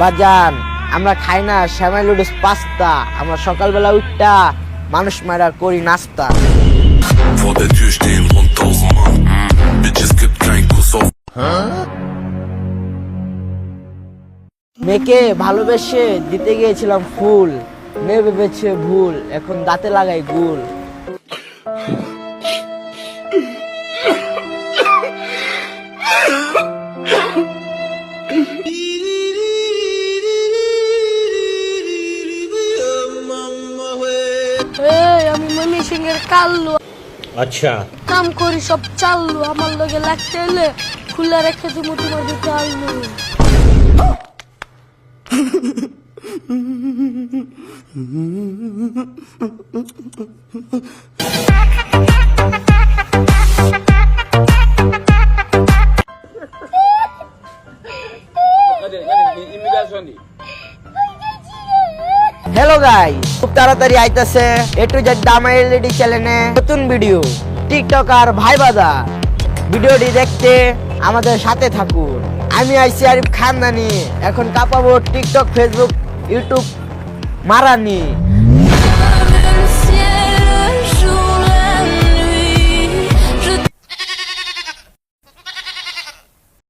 বাজান আমরা খাই না শ্যামাই লুডুস পাস্তা আমরা সকালবেলা উঠটা মানুষ মারা করি নাস্তা Vor der Tür stehen rund 1000 Mann. Bitches gibt kein Kuss auf. মেয়েকে ভালোবেসে দিতে গিয়েছিলাম ফুল মেয়ে ভেবেছে ভুল এখন দাঁতে লাগাই গুল এই আমি মনি সিং এর কাল্লু। আচ্ছা। কাম করি সব চাল্লু আমার লগে লাগতে এলে খুলে রেখে তুমি তোমার দিতে আল্লু Immigrant Sunday. হ্যালো গাই খুব তাড়াতাড়ি আইতাছে একটু যে দামা এলইডি চ্যানেলে নতুন ভিডিও টিকটক আর ভাই বাজা ভিডিওটি দেখতে আমাদের সাথে থাকুন। আমি আইসি আরিফ খানদানি, এখন কাঁপাবো টিকটক ফেসবুক ইউটিউব মারানি।